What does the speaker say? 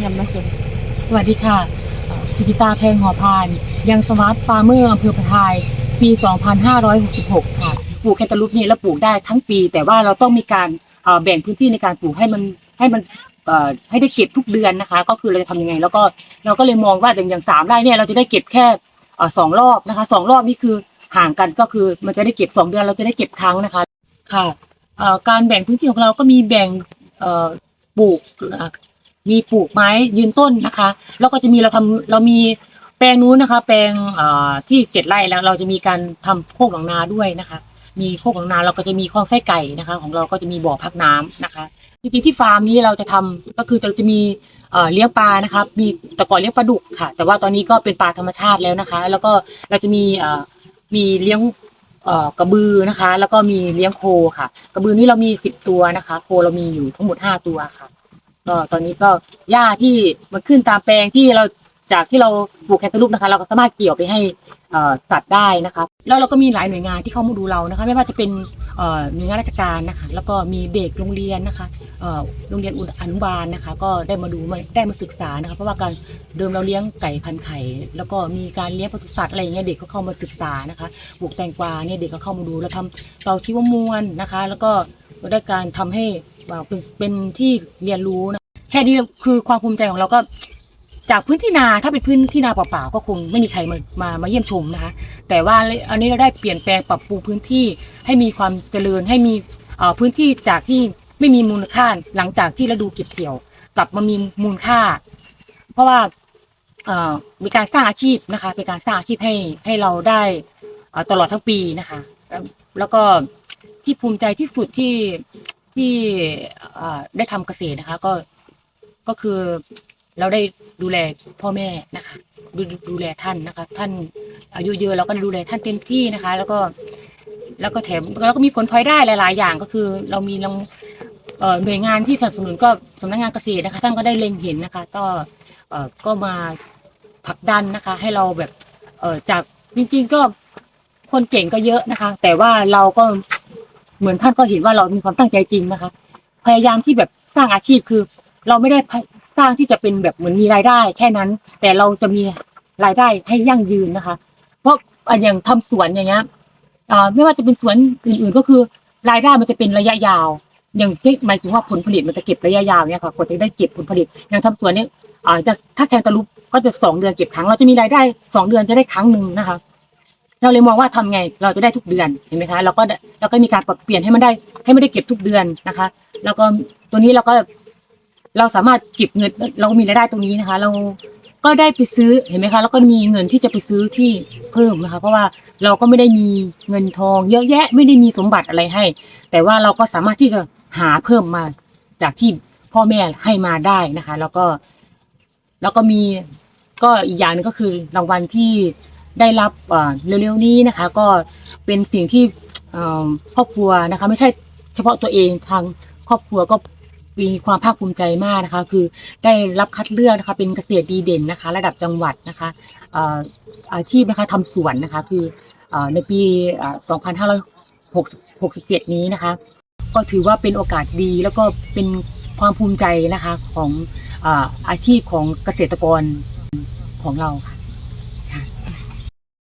ยำมาชมสวัสดีค่ะสุจิตาแพงหอพาน ยังสมาร์ทฟาร์มเมอร์อำเภอพะทาย ปี 2566 ค่ะ ปลูกแคนตาลูปนี่เราปลูกได้ทั้งปี แต่ว่าเราต้องมีการแบ่งพื้นที่ในการปลูกให้มันให้มันให้ได้เก็บทุกเดือนนะคะ ก็คือเราจะทำยังไง แล้วก็เราก็เลยมองว่าอย่างอย่างสามไร่เนี่ยเราจะได้เก็บแค่สองรอบนะคะสองรอบนี่คือห่างกันก็คือมันจะได้เก็บสองเดือนเราจะได้เก็บครั้งนะคะค่ะการแบ่งพื้นที่ของเราก็มีแบ่งปลูก มีปลูกไม้ยืนต้นนะคะ แล้วก็จะมีเราทำเรามีแปลงนู้นนะคะ แปลงที่เจ็ดไร่แล้วเราจะมีการทำโคกหลังนาด้วยนะคะ มีโคกหลังนาเราก็จะมีคลองไส้ไก่นะคะ ของเราก็จะมีบ่อพักน้ำนะคะจริงๆที่ฟาร์มนี้เราจะทำก็คือเราจะมีเลี้ยงปลานะคะมีแต่ก่อนเลี้ยงปลาดุกค่ะ แต่ว่าตอนนี้ก็เป็นปลาธรรมชาติแล้วนะคะ แล้วก็เราจะมีมีเลี้ยงกระบือนะคะ แล้วก็มีเลี้ยงโคค่ะ กระบือนี้เรามีสิบตัวนะคะ โคเรามีอยู่ทั้งหมดห้าตัวค่ะ ก็ตอนนี้ก็หญ้าที่มันขึ้นตามแปลงที่เราจากที่เรา ปลูกแคนตาลูปนะคะ เราก็สามารถเกี่ยวไปให้สัตว์ได้นะคะแล้วเราก็มีหลายหน่วยงานที่เข้ามาดูเรานะคะ ไม่ว่าจะเป็นหน่วยงานราชการนะคะ แล้วก็มีเด็กโรงเรียนนะคะโรงเรียนอนุบาลนะคะ ก็ได้มาดูมาได้มาศึกษานะคะ เพราะว่าการเดิมเราเลี้ยงไก่พันไข่ แล้วก็มีการเลี้ยงปศุสัตว์อะไรอย่างเงี้ยเด็กก็เข้ามาศึกษานะคะปลูกแตงกวาเนี่ยเด็กก็เข้ามาดูแล้วทำเตาชีวมวลนะคะ แล้วก็ได้การทำให้เป็นเป็นที่เรียนรู้นะแค่นี้คือความภูมิใจของเราก็ จากพื้นที่นาถ้าเป็นพื้นที่นาเปล่าๆก็คงไม่มีใครมามามาเยี่ยมชมนะคะ แต่ว่าอันนี้เราได้เปลี่ยนแปลงปรับปรุงพื้นที่ให้มีความเจริญให้มีพื้นที่จากที่ไม่มีมูลค่าหลังจากที่ฤดูเก็บเกี่ยว กลับมามีมูลค่า เพราะว่ามีการสร้างอาชีพนะคะ เป็นการสร้างอาชีพให้ให้เราได้ตลอดทั้งปีนะคะ แล้วก็ที่ภูมิใจที่สุดที่ที่ได้ทำเกษตรนะคะ ก็ก็คือ เราได้ดูแลพ่อแม่นะคะดูดูแลท่านนะคะ ท่านอายุเยอะเราก็ดูแลท่านเต็มที่นะคะ แล้วก็ แล้วก็แถมแล้วก็มีผลพลอยได้หลาย ๆ อย่างก็คือ เรามีรางเอ่อหน่วยงานที่สนับสนุนก็สำนักงานเกษตรนะคะ ท่านก็ได้เล็งเห็นนะคะ ก็เอ่อก็มาผลักดันนะคะ ให้เราแบบเอ่อจากจริง ๆ ก็คนเก่งก็เยอะนะคะ แต่ว่าเราก็เหมือนท่านก็เห็นว่าเรามีความตั้งใจจริงนะคะ พยายามที่แบบสร้างอาชีพคือ เราไม่ได้ สร้างที่จะเป็นแบบเหมือนมีรายได้ แค่นั้น แต่เราจะมีรายได้ให้ยั่งยืนนะคะ เพราะอะอย่างทำสวนอย่างเงี้ยอ่าไม่ว่าจะเป็นสวนอื่นๆก็คือรายได้มันจะเป็นระยะยาว อย่างที่หมายถึงว่าผลผลิตมันจะเก็บระยะยาวเนี่ยค่ะกว่าจะได้เก็บผลผลิต อย่างทำสวนเนี่ยอ่าจะถ้าแทนตะลุปก็จะสองเดือนเก็บครั้ง เราจะมีรายได้สองเดือนจะได้ครั้งหนึ่งนะคะ เราเลยมองว่าทำไงเราจะได้ทุกเดือนเห็นไหมคะเราก็เราก็มีการปรับเปลี่ยนให้มันได้ให้ไม่ได้เก็บทุกเดือนนะคะ แล้วก็ตัวนี้เราก็ เราสามารถเก็บเงินเราก็มีรายได้ตรงนี้นะคะ เราก็ได้ไปซื้อเห็นไหมคะ แล้วก็มีเงินที่จะไปซื้อที่เพิ่มนะคะ เพราะว่าเราก็ไม่ได้มีเงินทอง เยอะแยะไม่ได้มีสมบัติอะไรให้ แต่ว่าเราก็สามารถที่จะหาเพิ่มมาจากที่พ่อแม่ให้มาได้นะคะ แล้วก็ แล้วก็มีก็อีกอย่างหนึงก็คือรางวัลที่ได้รับอ่าเร็วๆนี้นะคะ ก็เป็นสิ่งที่เอ่อครอบครัวนะคะ ไม่ใช่เฉพาะตัวเองทางครอบครัวก็ มีความภาคภูมิใจมากนะคะ คือได้รับคัดเลือกนะคะเป็นเกษตรดีเด่นนะคะ ระดับจังหวัดนะคะอาชีพนะคะทำสวนนะคะ คือในปี 2567 นี้นะคะ ก็ถือว่าเป็นโอกาสดีแล้วก็เป็นความภูมิใจนะคะของอาอาชีพของเกษตรกรของเราค่ะ